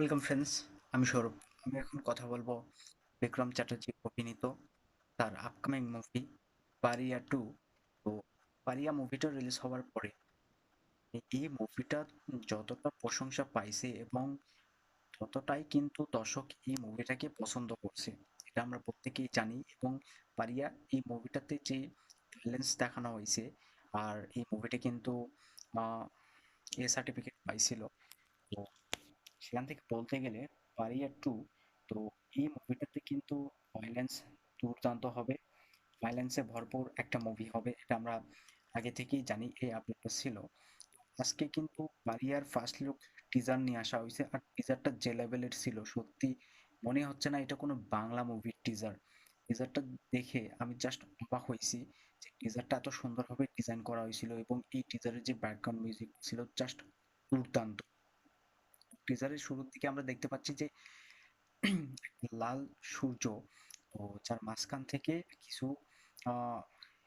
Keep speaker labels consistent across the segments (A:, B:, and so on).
A: Welcome friends আমি সৌরভ। আমি এখন কথা বলব বিক্রম চ্যাটার্জি, অভিনীত তার আপকামিং মুভি পারিয়া টু তো পারিয়া মুভিটা রিলিজ হওয়ার পরে এই মুভিটা যতটা প্রশংসা পাইছে এবং ততটাই কিন্তু দর্শক এই মুভিটাকে পছন্দ করছে, এটা আমরা প্রত্যেকেই জানি। এবং পারিয়া এই মুভিটাতে যে ব্যালেন্স দেখানো হয়েছে আর এই মুভিটা কিন্তু এ সার্টিফিকেট পাইছিল। তো সেখান থেকে বলতে গেলে পারিয়া টু তো এই মুভিটাতে কিন্তু ভায়োলেন্স দুর্দান্ত হবে। ভায়োলেন্সে ভরপুর একটা মুভি হবে, এটা আমরা আগে থেকেই জানি, এই আপডেটটা ছিল। আজকে কিন্তু পারিয়ার ফার্স্ট লুক টিজার নিয়ে আসা হয়েছে, আর টিজারটা যে লেভেলের ছিল, সত্যি মনে হচ্ছে না এটা কোনো বাংলা মুভির টিজার টিজারটা দেখে আমি জাস্ট অবাক হয়েছি যে টিজারটা এত সুন্দরভাবে ডিজাইন করা হয়েছিল এবং এই টিজারের যে ব্যাকগ্রাউন্ড মিউজিক ছিল জাস্ট দুর্দান্ত। টিজারের শুরুর দিকে আমরা দেখতে পাচ্ছি যে লাল সূর্য তো যার মাঝখান থেকে কিছু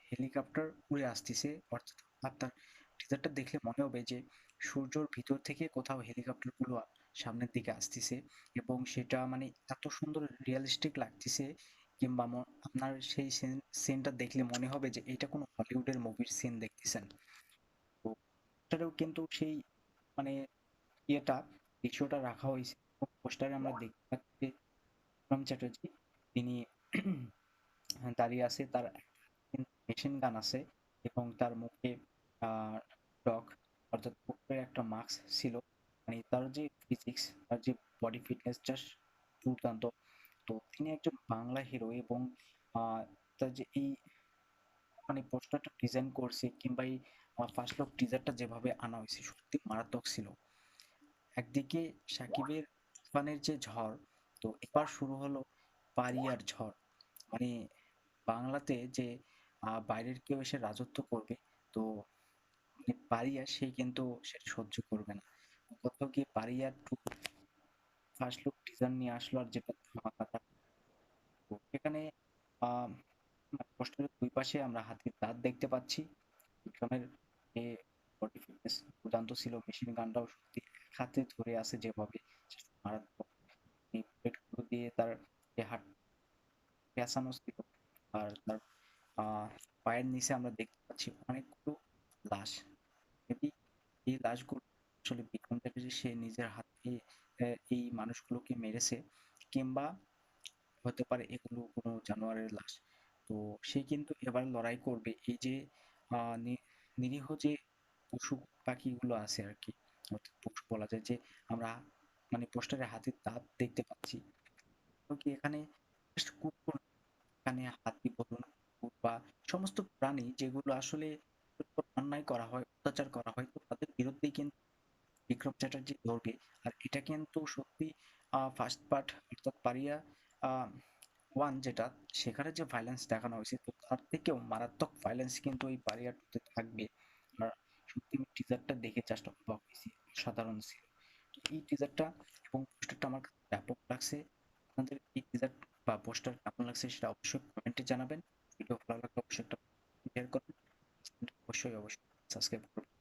A: হেলিকপ্টার উড়ে আসতেছে। অর্থাৎ আপনার টিজারটা দেখলে মনে হবে যে সূর্যর ভিতর থেকে কোথাও হেলিকপ্টারগুলো সামনের দিকে আসতেছে এবং সেটা মানে এত সুন্দর রিয়েলিস্টিক লাগতেছে কিংবা আপনার সেই সিনটা দেখলে মনে হবে যে এটা কোনো হলিউডের মুভির সিন দেখতেছেন। তো এটারও কিন্তু সেই মানে ইয়েটা দৃশ্যটা রাখা হয়েছে। পোস্টারে আমরা দেখতে পাচ্ছি বিক্রম চ্যাটার্জি, তিনি দাঁড়িয়ে আছে, তার মেশিন গান আছে এবং তার মুখে ডগ অর্থাৎ উপরে একটা মাস্ক ছিল। মানে তার যে ফিজিক্স তার যে বডি ফিটনেস জাস্ট দুর্দান্ত। তো তিনি একজন বাংলা হিরো এবং তার যে এই মানে পোস্টারটা ডিজাইন করছে কিংবা এই ফার্স্ট লুক টিজারটা যেভাবে আনা হয়েছে সত্যি মারাত্মক ছিল। একদিকে সাকিবের তুফানের যে ঝড়, তো এবার শুরু হলো পারিয়ার ঝড়। মানে বাংলাতে যে বাইরের কেউ এসে রাজত্ব করবে, তো মানে পারিয়া সে কিন্তু সেটা সহ্য করবে না। কোথাও গিয়ে পারিয়ার ফার্স্ট লুক টিজার নিয়ে আসলো, আর যেটা ধামাকাটা। তো এখানে পোস্টারের দুই পাশে আমরা হাতির দাঁত দেখতে পাচ্ছি। বিক্রমের যে বডি ফিটনেস দুর্দান্ত ছিল মেশিন গানটাও সত্যি হাতে ধরে আছে যেভাবে। দিয়ে তার ছিল আর তার পায়ের নিচে আমরা দেখতে পাচ্ছি অনেকগুলো লাশ। এই লাশগুলো আসলে বিক্রম চ্যাটার্জি সে নিজের এই মানুষগুলোকে মেরেছে কিংবা হতে পারে এগুলো কোনো জানোয়ারের লাশ। তো সে কিন্তু এবার লড়াই করবে। এই যে নিরীহ যে পশু পাখিগুলো আছে আর কি বলা যায় যে আমরা মানে পোস্টারে হাতির দাঁত দেখতে পাচ্ছি। কি এখানে কুকুর, এখানে হাতি বলুন বা সমস্ত প্রাণী যেগুলো আসলে অন্যায় করা হয়, অত্যাচার করা হয়, তো তাদের বিরুদ্ধেই কিন্তু বিক্রম চ্যাটার্জি লড়বে আর এটা কিন্তু সত্যি ফার্স্ট পার্ট অর্থাৎ পারিয়া ওয়ান যেটা, সেখানে যে ভাইলেন্স দেখানো হয়েছে, তো তার থেকেও মারাত্মক ভাইলেন্স কিন্তু এই পারিয়া টুতে থাকবে। আর টিজারটা দেখে অবাক হয়েছি সাধারণ ছিল। এই টিজারটা এবং পোস্টারটা আমার ব্যাপক লাগছে। আপনাদের এই টিজার বা পোস্টার কেমন লাগছে সেটা অবশ্যই কমেন্টে জানাবেন। ভিডিও ভালো লাগলে অবশ্যই একটা শেয়ার অবশ্যই অবশ্যই সাবস্ক্রাইব করবেন।